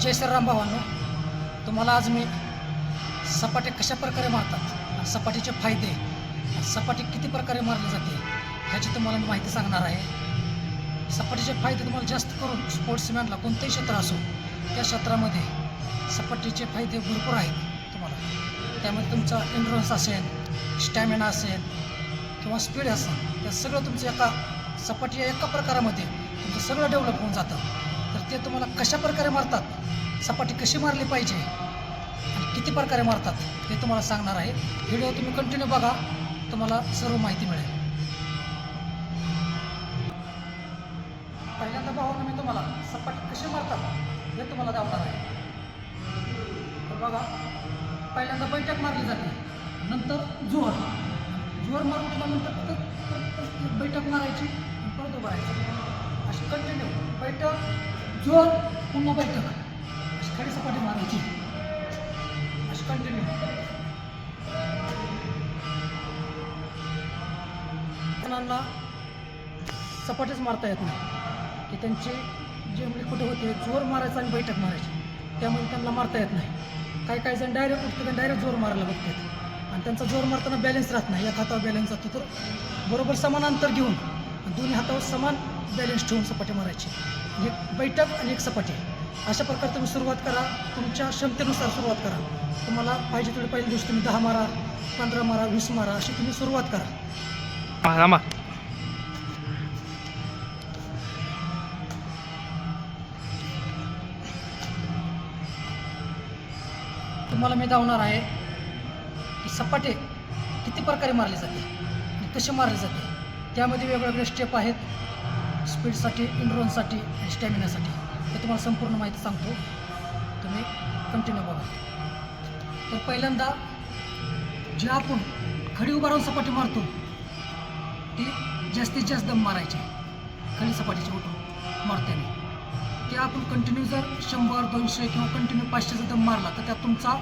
जय श्रीराम भावांनो तुम्हाला आज मी सपाटे कशा प्रकारे मारतात आणि सपाटीचे फायदे सपाटी किती प्रकारे मारली जाते ह्याची तुम्हाला मी माहिती सांगणार आहे. सपाटीचे फायदे तुम्हाला जास्त करून स्पोर्ट्समॅनला कोणतंही क्षेत्र असो त्या क्षेत्रामध्ये सपाटीचे फायदे भरपूर आहेत तुम्हाला. त्यामध्ये तुमचा एन्ड्रन्स असेल स्टॅमिना असेल किंवा स्पीड असेल त्या सगळं तुमचं एका सपाटी या एका प्रकारामध्ये तुमचं सगळं डेव्हलप होऊन जातं. ते तुम्हाला कशा प्रकारे मारतात? सपाटी कशी मारली पाहिजे? आणि किती प्रकारे मारतात? हे तुम्हाला सांगणार आहे. व्हिडिओ तुम्ही कंटिन्यू बघा. तुम्हाला सर्व माहिती मिळेल. पहिल्यांदा भावानं मी तुम्हाला. सपाटी कशी मारतात? हे तुम्हाला दावणार आहे. तर बघा. पहिल्यांदा बैठक मारली जाते. नंतर जोर. जोर मारून उठल्यानंतर बैठक मारायची परत उभारायची अशी कंटिन्यू बैठक जोर पुन्हा बैठक. अशी खडी सपाटी मारायची. अशी कंटिन्यू जणांना सपाटीच मारता येत नाही. की त्यांचे जे म्हणजे कुठे होते जोर मारायचा आणि बैठक मारायची. त्यामुळे त्यांना मारता येत नाही. काही काही जण डायरेक्ट उठते डायरेक्ट जोर मारायला बघतात. आणि त्यांचा जोर मारताना बॅलन्स राहत नाही. एक हातावर बॅलन्स जातो तर बरोबर समान अंतर घेऊन आणि दोन्ही हातावर समान बॅलन्स ठेवून सपाटे मारायची. एक बैठक आणि एक सपाटी. अशा प्रकारे तुम्ही सुरुवात करा. तुमच्या क्षमतेनुसार सुरुवात करा. तुम्हाला पाहिजे तेवढे पहिल्या दिवशी तुम्ही दहा मारा पंधरा मारा वीस मारा अशी तुम्ही सुरुवात करा. तुम्हाला मी दावणार आहे की सपाटे किती प्रकारे मारले जाते कसे मारले जाते? त्यामध्ये वेगवेगळे स्टेप आहेत. स्पीडसाठी इंड्रोनसाठी आणि स्टॅमिनासाठी हे तुम्हाला संपूर्ण माहिती सांगतो. तुम्ही कंटिन्यू बघा. तर पहिल्यांदा जे आपण खडी उभा राहून सपाटी मारतो ती जास्तीत जास्त दम मारायची. खडी सपाटीची उठून मारताना. ते आपण कंटिन्यू जर शंभर दोनशे किंवा कंटिन्यू पाचशेचा दम मारला तर त्यात तुमचा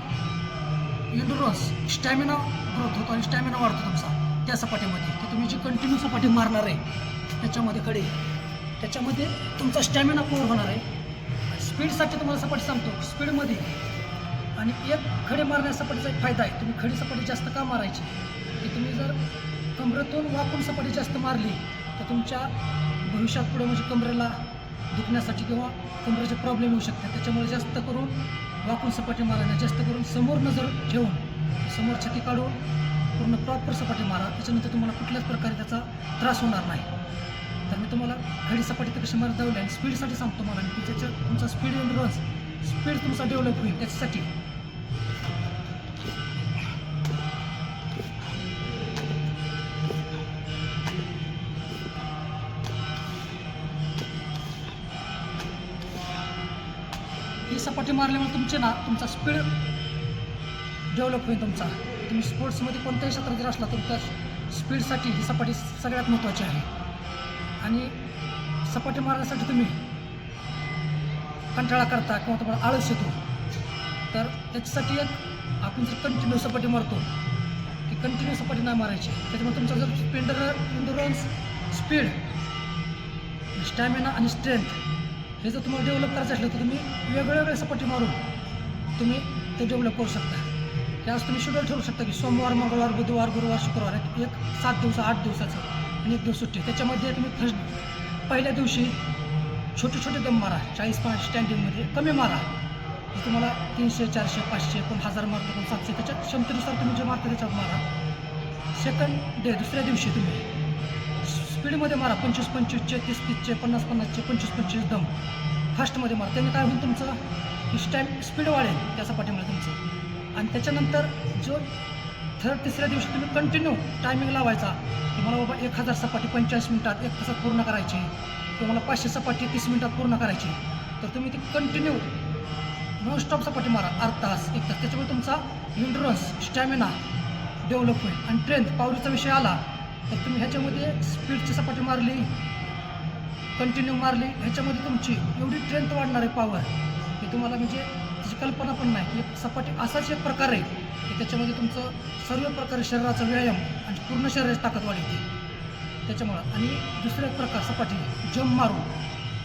इंडोरन्स स्टॅमिना ग्रोथ होतो आणि स्टॅमिना वाढतो तुमचा. त्या सपाटीमध्ये. की तुम्ही जी कंटिन्यू सपाटी मारणार आहे त्याच्यामध्ये कडे त्याच्यामध्ये तुमचा स्टॅमिना पूर्ण होणार आहे. स्पीडसाठी तुम्हाला सपाटी सांगतो. स्पीडमध्ये आणि एक खडे मारण्या सपाटीचा एक फायदा आहे. तुम्ही खडी सपाटी जास्त का मारायची? की तुम्ही जर कमरेतून वाकून सपाटी जास्त मारली तर तुमच्या भविष्यात पुढे म्हणजे कमरेला दुखण्यासाठी किंवा कमरेचे प्रॉब्लेम येऊ शकतात. त्याच्यामुळे जास्त करून वाकून सपाटी मारायला जास्त करून समोर नजर ठेवून समोर छती काढून पूर्ण प्रॉपर सपाटी मारा. त्याच्यानंतर तुम्हाला कुठल्याच प्रकारे त्याचा त्रास होणार नाही. आता मी तुम्हाला खडी सपाटी तर कशी मारत दावली आणि स्पीडसाठी सांगतो मला मी की त्याच्या तुमचा स्पीड एंडरन्स स्पीड तुमचा डेव्हलप होईल त्याच्यासाठी. ही सपाटी मारल्यामुळे तुमचे ना तुमचा स्पीड डेव्हलप होईल तुमचा. तुम्ही स्पोर्ट्समध्ये कोणत्याही क्षेत्रात जर असला तर त्या स्पीडसाठी ही सपाटी सगळ्यात महत्त्वाची आहे. आणि सपाटी मारण्यासाठी तुम्ही कंटाळा करता किंवा तुम्हाला आळस येतो. तर त्याच्यासाठी एक आपण जर कंटिन्यू सपाटी मारतो की कंटिन्यू सपाटी नाही मारायची त्याच्यामुळे तुमचा जर स्पेंडर इंडोरन्स स्पीड स्टॅमिना आणि स्ट्रेंथ हे जर तुम्हाला डेव्हलप करायचं असलं तर तुम्ही वेगवेगळे सपाटी मारून तुम्ही ते डेव्हलप करू शकता. त्यास तुम्ही शेड्यूल ठरवू शकता की सोमवार मंगळवार बुधवार गुरुवार शुक्रवार एक एक सात दिवस आठ दिवसाचं आणि एक दिवस सुट्टी त्याच्यामध्ये तुम्ही फर्स्ट पहिल्या दिवशी छोटे छोटे दम मारा. चाळीस पाच स्टँडिंगमध्ये कमी मारा. जे तुम्हाला तीनशे चारशे पाचशे कोण हजार मारतो कोण सातशे. त्याच्या क्षमतेनुसार तुम्ही जे मारता त्याच्यात मारा. सेकंड डे दुसऱ्या दिवशी तुम्ही स्पीडमध्ये मारा. पंचवीस पंचवीसचे तीस तीसचे पन्नास पन्नासचे पंचवीस पंचवीस दम. फास्टमध्ये मारा. त्याने काय होईल तुमचं? की स्टॅम स्पीड वाढेल. त्याचा पाठिंबा तुमचं. आणि त्याच्यानंतर जो थर्ड तिसऱ्या दिवशी तुम्ही कंटिन्यू टायमिंग लावायचा. की मला बाबा एक हजार सपाटी पंचेचाळीस मिनिटात एक तासात पूर्ण करायची. किंवा मला पाचशे सपाटी तीस मिनिटात पूर्ण करायची. तर तुम्ही ती कंटिन्यू नॉनस्टॉप सपाटी मारा. अर्धा तास एक तास. त्याच्यामुळे तुमचा इंड्रन्स स्टॅमिना डेव्हलप होईल. आणि ट्रेंथ पावरीचा विषय आला तर तुम्ही ह्याच्यामध्ये स्पीडची सपाटी मारली कंटिन्यू मारली. ह्याच्यामध्ये तुमची एवढी ट्रेंथ वाढणार आहे पॉवर की तुम्हाला म्हणजे त्याची कल्पना पण नाही. की एक सपाटी असाच एक प्रकार आहे की त्याच्यामध्ये तुमचं सर्व प्रकारे शरीराचा व्यायाम आणि पूर्ण शरीराची ताकद वाढते. त्याच्यामुळं. आणि दुसरा एक प्रकार सपाटी जम मारून.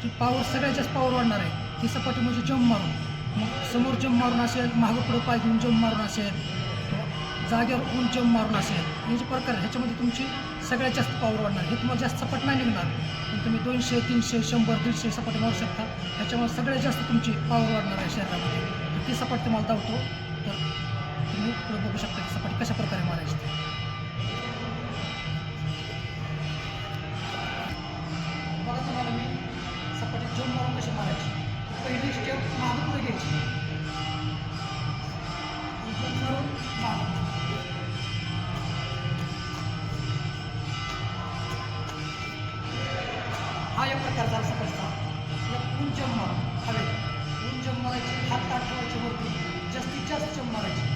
ती पॉवर सगळ्यात जास्त पॉवर वाढणार आहे. ती सपाटी म्हणजे जम मारून. मग समोर जम मारून असेल मागं पुढं पाय घेऊन जम मारून असेल जागेवर ऊन जम मारून असेल हे जे प्रकार ह्याच्यामध्ये तुमची सगळ्यात जास्त पॉवर वाढणार. हे तुम्हाला जास्त सपाट नाही निघणार. पण तुम्ही दोनशे तीनशे शंभर दीडशे सपाट मारू शकता. ह्याच्यामुळे सगळ्यात जास्त तुमची पॉवर वाढणार आहे शरीरामध्ये. ती सपाट तुम्हाला धावतो. तर तुम्ही बघू शकता की सपाट कशा प्रकारे मारायची प्रकारचा एक प्रकार जम जम मारायची हात ताट ठेवायचे वरती जास्तीत जास्त जम मारायची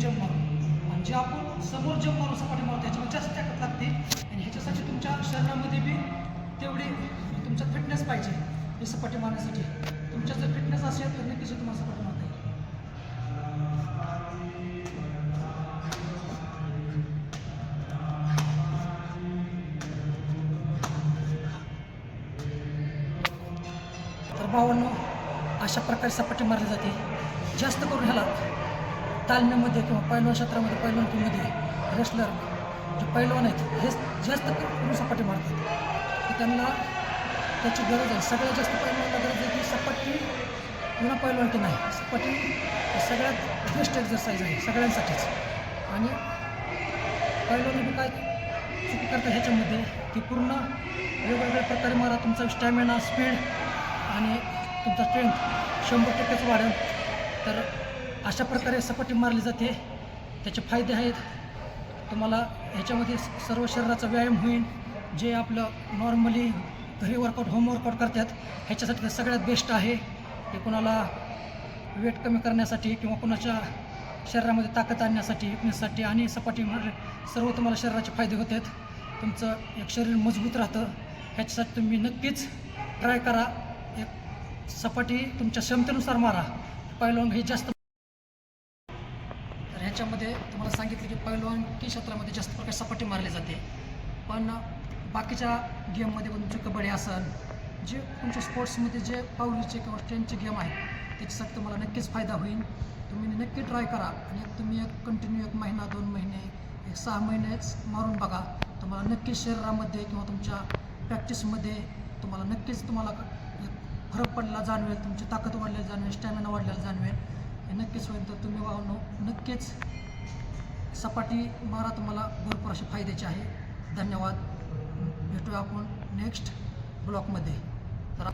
जम आणि जे आपण समोर जम सपाटी मारू त्याच्यामध्ये जास्त ताकद लागते. आणि ह्याच्यासाठी तुमच्या शरीरामध्ये बी तेवढी तुमचा फिटनेस पाहिजे. ही सपाटी मारण्यासाठी. तुमच्या जर फिटनेस असेल तर नक्कीच तुम्हाला सपोर्ट मारता येईल तर भावांनो अशा प्रकारे सपाटी मारली जाते. जास्त करून ह्याला तालमीमध्ये किंवा पैलवान क्षेत्रामध्ये पैलवानकीमध्ये रेसलर जे पैलवान आहेत हे जास्त करून सपाटी मारतात. त्यांना त्याची गरज आहे. सगळ्यात जास्त पहिल्यांदा गरज आहे की सपाटी पुन्हा पैलवानकी नाही. सपाटी सगळ्यात बेस्ट एक्झरसाईज आहे सगळ्यांसाठीच. आणि पैलवान काय चुकी करतात ह्याच्यामध्ये की पूर्ण वेगवेगळ्या प्रकारे मारा तुमचा स्टॅमिना स्पीड आणि तुमचा स्ट्रेंथ शंभर टक्केच वाढेल. तर अशा प्रकारे सपाटी मारली जाते. त्याचे फायदे आहेत. तुम्हाला ह्याच्यामध्ये सर्व शरीराचा व्यायाम होईल. जे आपलं नॉर्मली घरी वर्कआउट होम वर्कआउट करतात. ह्याच्यासाठी ते सगळ्यात बेस्ट आहे ते कोणाला वेट कमी करण्यासाठी किंवा कोणाच्या शरीरामध्ये ताकद आणण्यासाठी फिटनेससाठी आणि सपाटी मार सर्व तुम्हाला शरीराचे फायदे होतात तुमचं एक शरीर मजबूत राहतं. ह्याच्यासाठी तुम्ही नक्कीच ट्राय करा. एक सपाटी तुमच्या क्षमतेनुसार मारा. पैलवान हे जास्त तर ह्याच्यामध्ये तुम्हाला सांगितलं की पैलवानकी क्षेत्रामध्ये जास्त प्रकारे सपाटी मारली जाते. पण बाकीच्या गेममध्ये पण तुमची कबड्डी असेल जे तुमच्या स्पोर्ट्समध्ये जे पावलीचे किंवा स्ट्रेंथचे गेम आहेत त्याच्यासाठी तुम्हाला नक्कीच फायदा होईल. तुम्ही नक्की ट्राय करा आणि तुम्ही एक कंटिन्यू एक महिना दोन महिने एक सहा महिनेच मारून बघा. तुम्हाला नक्कीच शरीरामध्ये किंवा तुमच्या प्रॅक्टिसमध्ये तुम्हाला नक्कीच तुम्हाला एक फरक पडलेला जाणवेल तुमची ताकद वाढलेली जाणवेल स्टॅमिना वाढलेला जाणवेल. हे नक्कीच होईल. तर तुम्ही वाहनो नक्कीच सपाटी मारा. तुम्हाला भरपूर असे फायद्याचे आहे. धन्यवाद. भेटूया आपण नेक्स्ट ब्लॉकमध्ये तर